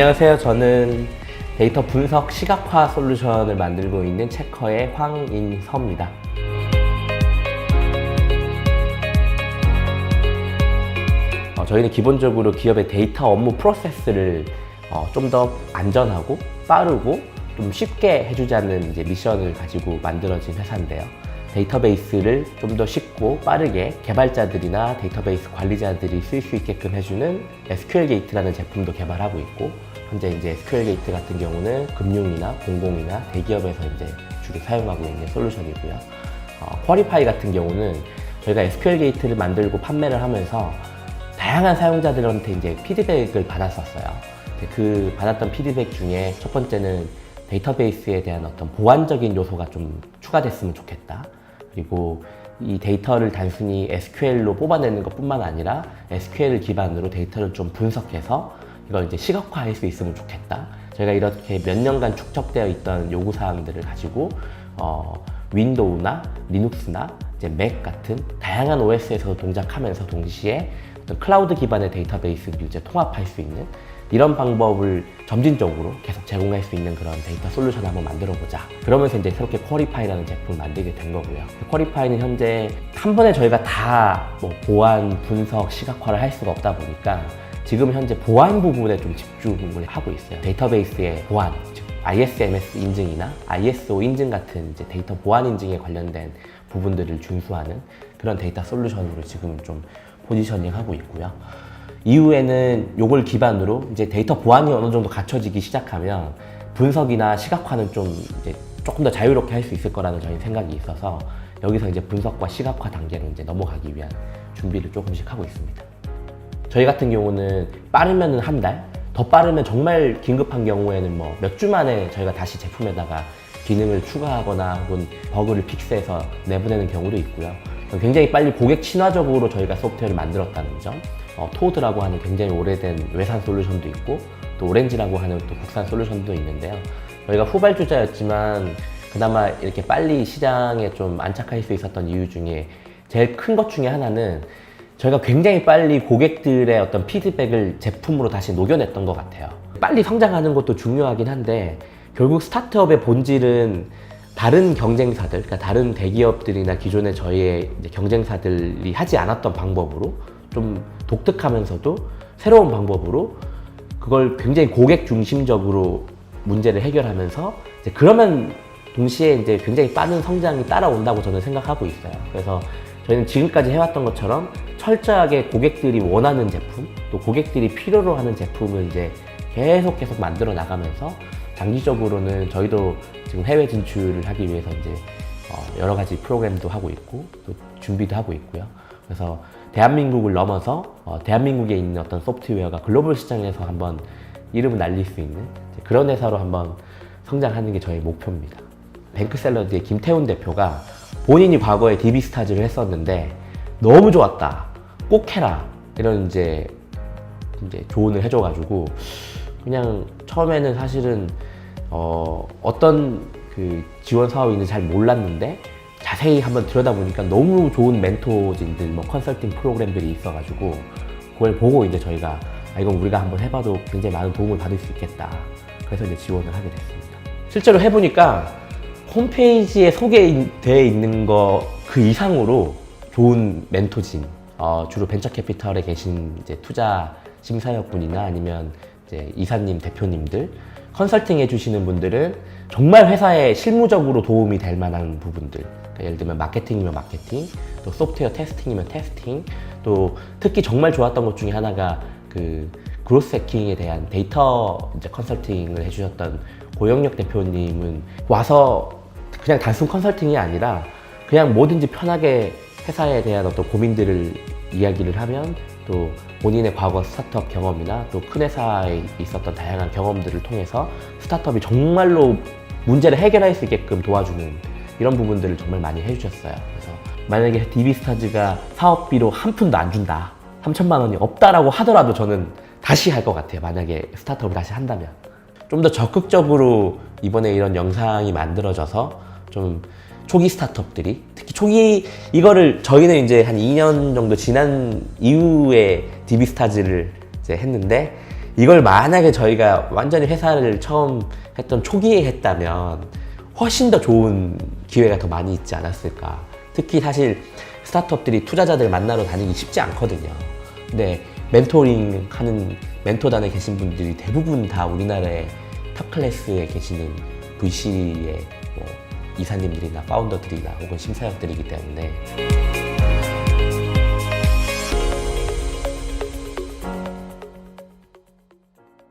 안녕하세요. 저는 데이터 분석 시각화 솔루션을 만들고 있는 체커의 황인서입니다. 어, 저희는 기본적으로 기업의 데이터 업무 프로세스를 어, 좀 더 안전하고 빠르고 좀 쉽게 해주자는 이제 미션을 가지고 만들어진 회사인데요. 데이터베이스를 좀 더 쉽고 빠르게 개발자들이나 데이터베이스 관리자들이 쓸 수 있게끔 해주는 SQL 게이트라는 제품도 개발하고 있고 현재 이제 SQL 게이트 같은 경우는 금융이나 공공이나 대기업에서 이제 주로 사용하고 있는 솔루션이고요. 어, 쿼리파이 같은 경우는 저희가 SQL 게이트를 만들고 판매를 하면서 다양한 사용자들한테 이제 피드백을 받았었어요. 그 받았던 피드백 중에 첫 번째는 데이터베이스에 대한 어떤 보안적인 요소가 좀 추가됐으면 좋겠다. 그리고 이 데이터를 단순히 SQL로 뽑아내는 것 뿐만 아니라 SQL을 기반으로 데이터를 좀 분석해서 이걸 이제 시각화할 수 있으면 좋겠다. 저희가 이렇게 몇 년간 축적되어 있던 요구 사항들을 가지고 어, 윈도우나 리눅스나 이제 맥 같은 다양한 OS에서 동작하면서 동시에 어떤 클라우드 기반의 데이터베이스를 이제 통합할 수 있는 이런 방법을 점진적으로 계속 제공할 수 있는 그런 데이터 솔루션을 한번 만들어 보자. 그러면서 이제 새롭게 쿼리파이라는 제품을 만들게 된 거고요. 쿼리파이는 현재 한 번에 저희가 다 뭐 보안, 분석, 시각화를 할 수가 없다 보니까 지금 현재 보안 부분에 좀 집중을 하고 있어요. 데이터베이스의 보안, 즉 ISMS 인증이나 ISO 인증 같은 이제 데이터 보안 인증에 관련된 부분들을 준수하는 그런 데이터 솔루션으로 지금 좀 포지셔닝 하고 있고요. 이후에는 이걸 기반으로 이제 데이터 보안이 어느 정도 갖춰지기 시작하면 분석이나 시각화는 좀 이제 조금 더 자유롭게 할 수 있을 거라는 저희 생각이 있어서 여기서 이제 분석과 시각화 단계로 이제 넘어가기 위한 준비를 조금씩 하고 있습니다. 저희 같은 경우는 빠르면 한 달, 더 빠르면 정말 긴급한 경우에는 뭐 몇 주 만에 저희가 다시 제품에다가 기능을 추가하거나 혹은 버그를 픽스해서 내보내는 경우도 있고요. 굉장히 빨리 고객 친화적으로 저희가 소프트웨어를 만들었다는 점, 어, 토드라고 하는 굉장히 오래된 외산 솔루션도 있고 또 오렌지라고 하는 또 국산 솔루션도 있는데요. 저희가 후발주자였지만 그나마 이렇게 빨리 시장에 좀 안착할 수 있었던 이유 중에 제일 큰 것 중에 하나는 저희가 굉장히 빨리 고객들의 어떤 피드백을 제품으로 다시 녹여냈던 것 같아요. 빨리 성장하는 것도 중요하긴 한데 결국 스타트업의 본질은 다른 경쟁사들, 그러니까 다른 대기업들이나 기존의 저희의 경쟁사들이 하지 않았던 방법으로 좀 독특하면서도 새로운 방법으로 그걸 굉장히 고객 중심적으로 문제를 해결하면서 그러면 동시에 이제 굉장히 빠른 성장이 따라온다고 저는 생각하고 있어요. 그래서 저희는 지금까지 해왔던 것처럼 철저하게 고객들이 원하는 제품, 또 고객들이 필요로 하는 제품을 이제 계속 계속 만들어 나가면서 장기적으로는 저희도 지금 해외 진출을 하기 위해서 이제 어, 여러 가지 프로그램도 하고 있고 또 준비도 하고 있고요. 그래서 대한민국을 넘어서 어, 대한민국에 있는 어떤 소프트웨어가 글로벌 시장에서 한번 이름을 날릴 수 있는 그런 회사로 한번 성장하는 게 저희 목표입니다. 뱅크샐러드의 김태훈 대표가 본인이 과거에 디비스타즈를 했었는데 너무 좋았다. 꼭 해라. 이런 이제 이제 조언을 해줘가지고 그냥 처음에는 사실은 어, 어떤 그 지원 사업이 있는지 잘 몰랐는데 자세히 한번 들여다보니까 너무 좋은 멘토진들, 뭐 컨설팅 프로그램들이 있어가지고 그걸 보고 이제 저희가 아, 이건 우리가 한번 해봐도 굉장히 많은 도움을 받을 수 있겠다. 그래서 이제 지원을 하게 됐습니다. 실제로 해보니까 홈페이지에 소개되어 있는 거 그 이상으로 좋은 멘토진, 어, 주로 벤처 캐피털에 계신 이제 투자 심사역분이나 아니면 이제 이사님, 대표님들, 컨설팅 해주시는 분들은 정말 회사에 실무적으로 도움이 될 만한 부분들. 그러니까 예를 들면 마케팅이면 마케팅, 또 소프트웨어 테스팅이면 테스팅, 또 특히 정말 좋았던 것 중에 하나가 그 그로스 해킹에 대한 데이터 이제 컨설팅을 해주셨던 고영력 대표님은 와서 그냥 단순 컨설팅이 아니라 그냥 뭐든지 편하게 회사에 대한 어떤 고민들을 이야기를 하면 또 본인의 과거 스타트업 경험이나 또 큰 회사에 있었던 다양한 경험들을 통해서 스타트업이 정말로 문제를 해결할 수 있게끔 도와주는 이런 부분들을 정말 많이 해주셨어요. 그래서 만약에 디비스타즈가 사업비로 한 푼도 안 준다, 3천만 원이 없다라고 하더라도 저는 다시 할 것 같아요. 만약에 스타트업을 다시 한다면. 좀 더 적극적으로 이번에 이런 영상이 만들어져서 좀 초기 스타트업들이 특히 초기 이거를 저희는 이제 한 2년 정도 지난 이후에 디비스타즈를 이제 했는데 이걸 만약에 저희가 완전히 회사를 처음 했던 초기에 했다면 훨씬 더 좋은 기회가 더 많이 있지 않았을까. 특히 사실 스타트업들이 투자자들 만나러 다니기 쉽지 않거든요. 근데 멘토링 하는 멘토단에 계신 분들이 대부분 다 우리나라의 탑 클래스에 계시는 VC의 뭐 이사님들이나 파운더들이나 혹은 심사역들이기 때문에